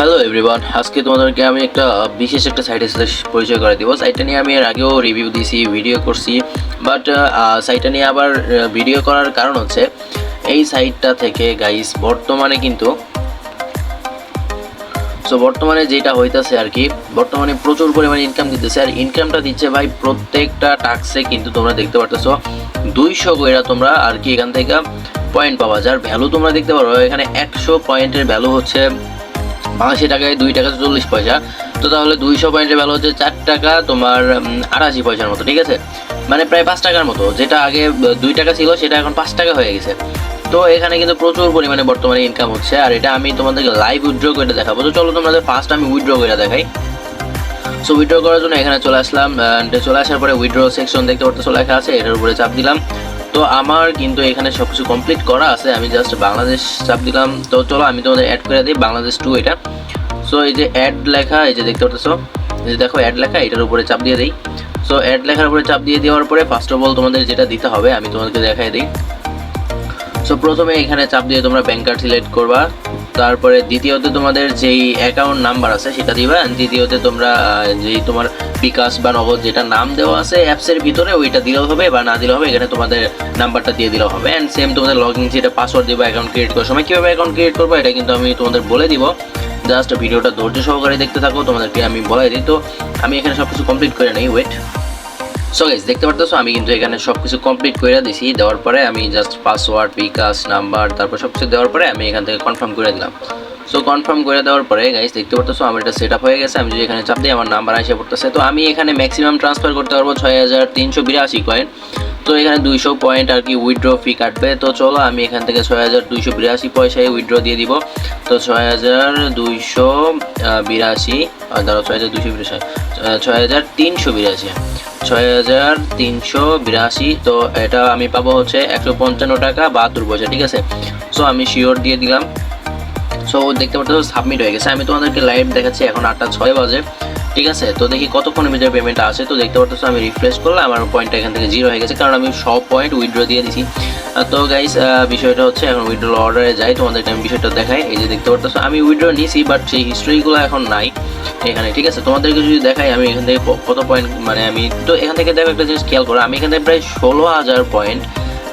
Hello everyone আজকে তোমাদেরকে আমি একটা বিশেষ একটা সাইটের সাথে পরিচয় করে দিব। সাইটটা নিয়ে আমি এর আগেও রিভিউ দিয়েছি ভিডিও করছি। বাট সাইটটা নিয়ে আবার ভিডিও করার কারণ হচ্ছে, এই সাইটটা থেকে গাইস বর্তমানে কিন্তু সো বর্তমানে যেটা হইতাছে আর কি, বর্তমানে প্রচুর পরিমাণে ইনকাম দিতেছে। আর ইনকামটা দিচ্ছে ভাই প্রত্যেকটা টাক্সে কিন্তু তোমরা দেখতে পারতেছো। দুইশো কইরা তোমরা আর কি এখান থেকে পয়েন্ট পাওয়া যার ভ্যালু তোমরা দেখতে পারো, এখানে একশো পয়েন্টের ভ্যালু হচ্ছে বাংলাদেশি টাকায় দুই টাকা চল্লিশ পয়সা। তো তাহলে দুইশো পয়েন্টের ভ্যালু হচ্ছে চার টাকা তোমার আড়াশি পয়সার মতো, ঠিক আছে? মানে প্রায় পাঁচ টাকার মতো। যেটা আগে দুই টাকা ছিল, সেটা এখন পাঁচ টাকা হয়ে গেছে। তো এখানে কিন্তু প্রচুর পরিমাণে বর্তমানে ইনকাম হচ্ছে। আর এটা আমি তোমাদেরকে লাইভ উইথড্র করে দেখাবো। তো চলো তোমাদের ফার্স্ট আমি উইথড্র করে দেখাই। সো উইথড্র করার জন্য এখানে চলে আসলাম চলে আসার পরে উইথড্র সেকশন দেখতে পারতেছো লেখা আছে, এটার উপরে চাপ দিলাম। তো আমার কিন্তু এখানে সবকিছু কমপ্লিট করা আছে। আমি জাস্ট বাংলাদেশ চাপ দিলাম। তো চলো, আমি তোমাদের অ্যাড করে দিই। বাংলাদেশ টু এটা। সো এই যে অ্যাড লেখা, এই যে দেখতে পাচ্ছ এই যে দেখো অ্যাড লেখা, এটার উপরে চাপ দিয়ে দিই। সো অ্যাড লেখার উপরে চাপ দিয়ে দেওয়ার পরে ফার্স্ট অফ অল তোমাদের যেটা দিতে হবে, আমি তোমাদেরকে দেখাই দিই। সো প্রথমে এখানে চাপ দিয়ে তোমরা ব্যাংকার সিলেক্ট করবা। তারপরে দ্বিতীয়তে তোমাদের যেই অ্যাকাউন্ট নাম্বার আছে সেটা দিবা দ্বিতীয়তে তোমরা যেই তোমার বিকাশ বা নগদ যেটা নাম দেওয়া আছে অ্যাপসের ভিতরে ওইটা দিলেও হবে বা না দিলেও হবে, এখানে তোমাদের নাম্বারটা দিয়ে দিলেও হবে। অ্যান্ড সেম তোমাদের লগ ইন যেটা পাসওয়ার্ড দিবা অ্যাকাউন্ট ক্রিয়েট করার সময়। কীভাবে অ্যাকাউন্ট ক্রিয়েট করব এটা কিন্তু আমি তোমাদের বলে দিব। জাস্ট ভিডিওটা ধৈর্য সহকারে দেখতে থাকো, তোমাদেরকে আমি বলে দিই। তো আমি এখানে সব কিছু কমপ্লিট করে নিই ওয়েট সো গাইস দেখতে পারতেছো, আমি কিন্তু এখানে সব কিছু কমপ্লিট করে দিছি। দেওয়ার পরে আমি জাস্ট পাসওয়ার্ড বিকাশ নাম্বার তারপর সব কিছু দেওয়ার পরে আমি এখান থেকে কনফার্ম করে দিলাম। সো কনফার্ম করে দেওয়ার পরে গাইস দেখতে পারতেছো, আমার এটা সেট আপ হয়ে গেছে। আমি যদি এখানে চাপ দিই, আমার নাম্বার এসে পড়তেছে। তো আমি এখানে ম্যাক্সিমাম ট্রান্সফার করতে পারব ছয় হাজার তিনশো বিরাশি কয়েন তো এখানে দুইশো পয়েন্ট আর কি উইথড্র ফি কাটবে। তো চলো, আমি এখান থেকে ছয় হাজার দুইশো বিরাশি পয়সায় উইথড্র দিয়ে দিব। তো ছয় হাজার দুইশো বিরাশি ধরো ছয় হাজার দুইশো বিরাশি ছয় হাজার তিনশো বিরাশি। ছয় হাজার তিনশো বিরাশি। তো এটা আমি পাবো হচ্ছে একশো পঞ্চান্ন টাকা বাহাত্তর পয়সা, ঠিক আছে? সো আমি শিওর দিয়ে দিলাম। সো দেখতে পাচ্ছ সাবমিট হয়ে গেছে। আমি তোমাদেরকে লাইভ দেখাচ্ছি এখন আটটা ছয় বাজে। ঠিক আছে? তো দেখি কতক্ষণের ভিতরে পেমেন্টটা আসে। তো দেখতে পাচ্ছ আমি রিফ্রেশ করলাম আমার পয়েন্টটা এখান থেকে জিরো হয়ে গেছে, কারণ আমি সব পয়েন্ট উইথড্র দিয়ে দিছি। তো গাইস বিষয়টা হচ্ছে এখন উইথড্র অর্ডারে যাই, তোমাদেরকে আমি বিষয়টা দেখাই। এই যে দেখতে পাচ্ছ আমি উইথড্র নিয়েছি বাট সেই হিস্ট্রিগুলো এখন নাই এখানে, ঠিক আছে? তোমাদেরকে যদি দেখাই, আমি এখান থেকে কত পয়েন্ট মানে আমি তো এখান থেকে দেখো একটা জিনিস খেয়াল করো, আমি এখান থেকে প্রায় ষোলো হাজার পয়েন্ট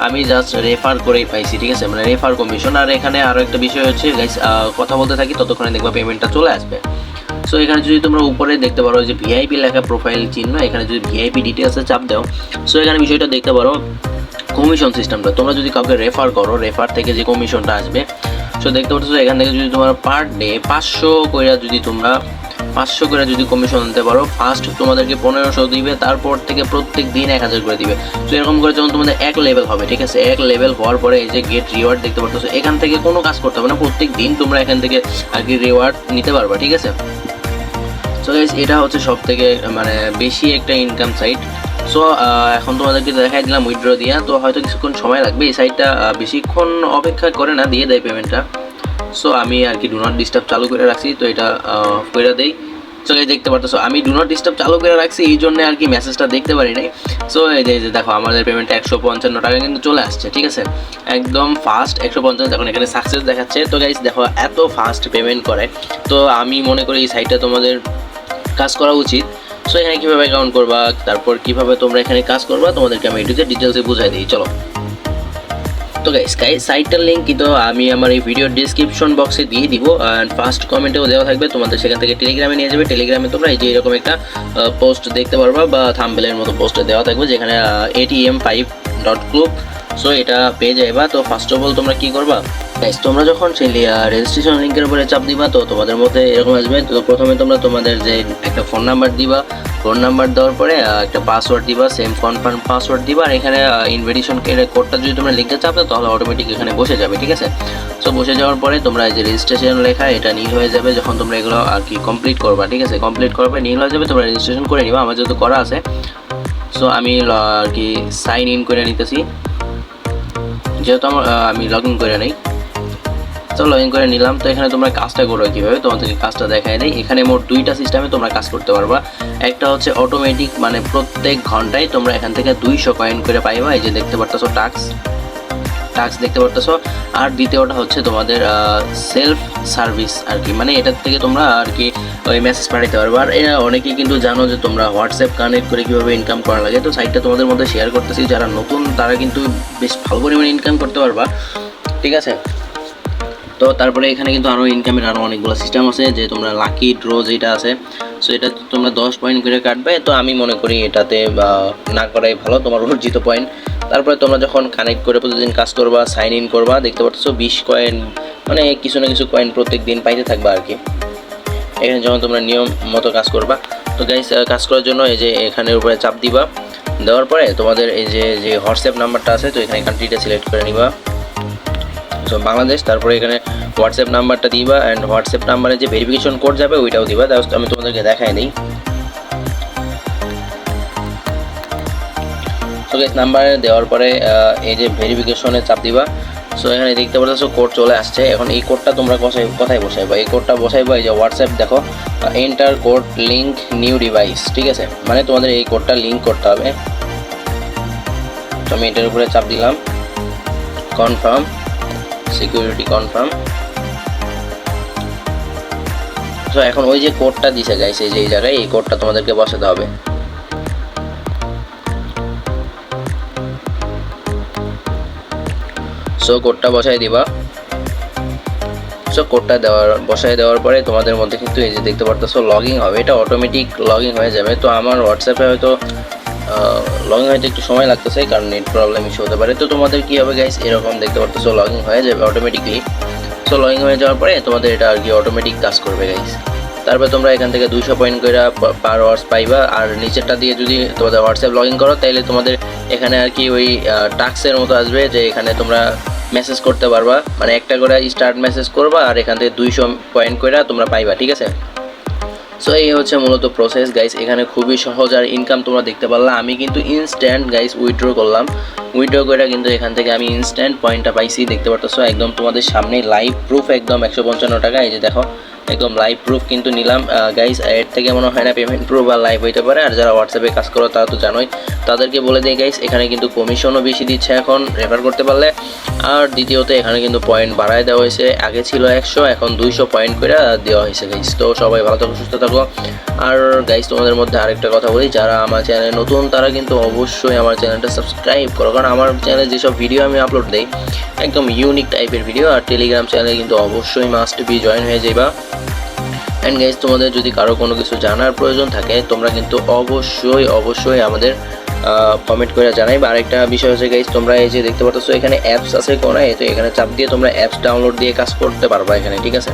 আমি জাস্ট রেফার করেই পাইছি, ঠিক আছে? মানে রেফার কমিশন আর এখানে আরও একটা বিষয় হচ্ছে গাইস কথা বলতে থাকি, ততক্ষণে দেখবা পেমেন্টটা চলে আসবে। সো এখানে যদি তোমরা উপরে দেখতে পারো যে ভিআইপি লেখা প্রোফাইল চিহ্ন, এখানে যদি ভিআইপি ডিটেলসে চাপ দাও সো এখানে বিষয়টা দেখতে পারো কমিশন সিস্টেমটা তোমরা যদি কাউকে রেফার করো রেফার থেকে যে কমিশনটা আসবে সো দেখতে পাচ্ছ এখান থেকে যদি তোমরা পার ডে পাঁচশো করে যদি তোমরা, পাঁচশো করে যদি কমিশন দিতে পারো ফার্স্ট তোমাদেরকে পনেরোশো দিবে, তারপর থেকে প্রত্যেক দিন এক হাজার করে দিবে। তো এরকম করে যখন তোমাদের এক লেভেল হবে, ঠিক আছে? এক লেভেল হওয়ার পরে এই যে গেট রিওয়ার্ড দেখতে পাচ্ছ এখান থেকে কোনো কাজ করতে হবে না। প্রত্যেক দিন তোমরা এখান থেকে আর কি রিওয়ার্ড নিতে পারবা, ঠিক আছে? সো গাইস এটা হচ্ছে সব থেকে মানে বেশি একটা ইনকাম সাইট সো এখন তোমাদেরকে দেখাই দিলাম উইথড্র দিয়া। তো হয়তো কিছুক্ষণ সময় লাগবে, এই সাইটটা বেশিক্ষণ অপেক্ষা করে না, দিয়ে দেয় পেমেন্টটা সো আমি আর কি ডু ডিস্টার্ব চালু করে রাখছি, তো এটা করে দেই। সো এই দেখতে পারতেছো আমি ডু ডিস্টার্ব চালু করে রাখছি, এই জন্য আর কি মেসেজটা দেখতে পারি নাই। সো এই যে দেখো, আমাদের পেমেন্ট একশো পঞ্চান্ন টাকা কিন্তু চলে আসছে, ঠিক আছে? একদম ফাস্ট একশো পঞ্চান্ন এখন এখানে সাকসেস দেখাচ্ছে। তো গাইজ দেখো, এত ফাস্ট পেমেন্ট করে। তো আমি মনে করি এই সাইটটা তোমাদের কাজ করা উচিত। সো এখানে কীভাবে অ্যাকাউন্ট করবা, তারপর কীভাবে তোমরা এখানে কাজ করবা, তোমাদেরকে আমি এটুতে ডিটেলসে বুঝাই দিই। চলো। তো গাইস গাইস সাইটটার লিঙ্ক কিন্তু আমি আমার এই ভিডিও ডিসক্রিপশন বক্সে দিয়ে দিব অ্যান্ড ফার্স্ট কমেন্টেও দেওয়া থাকবে। তোমাদের সেখান থেকে টেলিগ্রামে নিয়ে যাবে। টেলিগ্রামে তোমরা এই যে এরকম একটা পোস্ট দেখতে পারবা বা থাম্বেলের মতো পোস্টে দেওয়া থাকবে, যেখানে ATM five dot club so এটা পেয়ে যাইবা। তো ফার্স্ট অফ অল তোমরা কী করবা? গাইস তোমরা যখন সেই রেজিস্ট্রেশন লিঙ্কের উপরে চাপ দিবা, তো তোমাদের মধ্যে এরকম আসবে। তো প্রথমে তোমরা তোমাদের যে একটা ফোন নাম্বার দিবা ফোন নাম্বার দেওয়ার পরে একটা পাসওয়ার্ড দিবা সেম কনফার্ম পাসওয়ার্ড দিবা, আর এখানে ইনভিটেশন কোডটা যদি তোমরা লিখতে চাপো তাহলে অটোমেটিক এখানে বসে যাবে, ঠিক আছে? সো বসে যাওয়ার পরে তোমরা এই যে রেজিস্ট্রেশন লেখা, এটা নীল হয়ে যাবে যখন তোমরা এগুলো, আর কি কমপ্লিট করবা, ঠিক আছে? কমপ্লিট করবে নীল হয়ে যাবে, তোমরা রেজিস্ট্রেশন করে নিবা, আমার যেহেতু করা আছে। সো আমি আর কি সাইন ইন করে নিতেছি। যেহেতু আমার আমি লগ ইন করে নেই। তো লগ ইন করে নিলাম। তো এখানে তোমরা কাজটা করো কীভাবে? তোমাদেরকে কাজটা দেখায় দেয় এখানে মোট দুইটা সিস্টেমে তোমরা কাজ করতে পারবা। একটা হচ্ছে অটোমেটিক মানে প্রত্যেক ঘন্টায় তোমরা এখান থেকে দুইশো কয়েন করে পাইবা। এই যে দেখতে পারতেছো টাক্স টাস্ক দেখতে পারতেছো। আর দ্বিতীয়টা হচ্ছে তোমাদের সেলফ সার্ভিস আর কি। মানে এটার থেকে তোমরা আর কি ওই মেসেজ পাঠাতে পারবে। আর এরা অনেকেই কিন্তু জানো যে তোমরা হোয়াটসঅ্যাপ কানেক্ট করে কীভাবে ইনকাম করা লাগে। তো সাইটটা তোমাদের মধ্যে শেয়ার করতেছি। যারা নতুন, তারা কিন্তু বেশ ভালো পরিমাণে ইনকাম করতে পারবা। ঠিক আছে? তো তারপরে এখানে কিন্তু আরও ইনকামের আরও অনেকগুলো সিস্টেম আছে, যে তোমরা লাকি ড্র যেটা আছে সো এটা তোমরা দশ পয়েন্ট করে কাটবে, তো আমি মনে করি এটাতে না করাই ভালো, তোমার অর্জিত পয়েন্ট তারপরে তোমরা যখন কানেক্ট করে প্রতিদিন কাজ করবা সাইন ইন করবা, দেখতে পাচ্ছ বিশ কয়েন মানে কিছু না কিছু কয়েন প্রত্যেক দিন পাইতে থাকবা আর কি। এখানে যখন তোমরা নিয়ম মতো কাজ করবা। তো গাইস কাজ করার জন্য এই যে এখানের উপরে চাপ দিবা। দেওয়ার পরে তোমাদের এই যে যে হোয়াটসঅ্যাপ নাম্বারটা আছে, তো এখানে কান্ট্রিটা সিলেক্ট করে নিবা। সো বাংলাদেশ তারপরে এখানে হোয়াটসঅ্যাপ নাম্বারটা দিবা অ্যান্ড হোয়াটসঅ্যাপ নাম্বারে যে ভেরিফিকেশন কোড যাবে, ওইটাও দিবা। তাও আমি তোমাদেরকে দেখাই দিই সো গেস নাম্বার দেওয়ার পরে এই যে ভেরিফিকেশনে চাপ দিবা। সো এখানে দেখতে পাচ্ছ কোড চলে আসছে। এখন এই কোডটা তোমরা কোথায় কোথায় বসাইবা? এই কোডটা বসাইবা, এই যে হোয়াটসঅ্যাপ দেখো। Enter code link new device ঠিক আছে? মানে তোমাদের এই কোডটা লিঙ্ক করতে হবে। তো আমি এটার উপরে চাপ দিলাম। কনফার্ম সিকিউরিটি কনফার্ম তো এখন ওই যে কোডটা দিছে গাইছে এই যে এই জায়গায়, এই কোডটা তোমাদেরকে বসাতে হবে। সো কোডটা বসাই দিবা। সো কোডটা দেওয়ার, বসাই দেওয়ার পরে তোমাদের মধ্যে কিন্তু এই যে দেখতে পারতেছো লগইন হবে। এটা অটোমেটিক লগইন হয়ে যাবে। তো আমার হোয়াটসঅ্যাপে হয়তো লগইন হতে একটু সময় লাগতেছে, কারণ নেট প্রবলেম ইস্যু হতে পারে। তো তোমাদের কী হবে গাইস এরকম দেখতে পারতেছো লগইন হয়ে যাবে অটোমেটিকলি সো লগইন হয়ে যাওয়ার পরে তোমাদের এটা আর কি অটোমেটিক কাজ করবে গাইস তারপরে তোমরা এখান থেকে দুইশো পয়েন্ট করে পার আওয়ার্স পাইবা। আর নিচেরটা দিয়ে যদি তোমাদের হোয়াটসঅ্যাপ লগ ইন করো তাহলে তোমাদের এখানে আর কি ওই টাস্কের মতো আসবে যে এখানে তোমরা মেসেজ করতে পারবা। মানে একটা করে স্টার্ট মেসেজ করবা আর এখান থেকে দুইশো পয়েন্ট করে তোমরা পাইবা, ঠিক আছে? সো এই হচ্ছে মূলত প্রসেস গাইস এখানে খুবই সহজ আর ইনকাম তোমরা দেখতে পারলা। আমি কিন্তু ইনস্ট্যান্ট গাইস উইথড্র করলাম। উইথড্র করে কিন্তু এখান থেকে আমি ইনস্ট্যান্ট পয়েন্টটা পাইছি, দেখতে পারতেছো? একদম তোমাদের সামনে লাইভ প্রুফ একদম একশো পঞ্চান্ন টাকা। এই যে দেখো একদম লাইভ প্রুফ কিন্তু নিলাম। গাইস এর থেকে মনে হয় না পেমেন্ট প্রুফ আর লাইভ হইতে পারে। আর যারা হোয়াটসঅ্যাপে কাজ করো, তারা তো জানোই। তাদেরকে বলে দিই গাইস এখানে কিন্তু কমিশনও বেশি দিচ্ছে এখন রেফার করতে পারলে। আর দ্বিতীয়ত, এখানে কিন্তু পয়েন্ট বাড়ায় দেওয়া হয়েছে। আগে ছিল একশো, এখন দুইশো পয়েন্ট করে দেওয়া হয়েছে গাইস তো সবাই ভালো থাকো, সুস্থ থাকো। আর গাইস তোমাদের মধ্যে আরেকটা কথা বলি, যারা আমার চ্যানেলে নতুন, তারা কিন্তু অবশ্যই আমার চ্যানেলটা সাবস্ক্রাইব করো। কারণ আমার চ্যানেলে যেসব ভিডিও আমি আপলোড দিই, একদম ইউনিক টাইপের ভিডিও আর টেলিগ্রাম চ্যানেলে কিন্তু অবশ্যই মাস্ট বি জয়েন হয়ে যাইবা। অ্যান্ড গাইজ তোমাদের যদি কারও কোনো কিছু জানার প্রয়োজন থাকে, তোমরা কিন্তু অবশ্যই অবশ্যই আমাদের কমেন্ট করে জানাই। বা আরেকটা বিষয় হচ্ছে গাইজ তোমরা এই যে দেখতে পাচ্ছ এখানে অ্যাপস আছে কোনায় তো এখানে চাপ দিয়ে তোমরা অ্যাপস ডাউনলোড দিয়ে কাজ করতে পারবা এখানে, ঠিক আছে?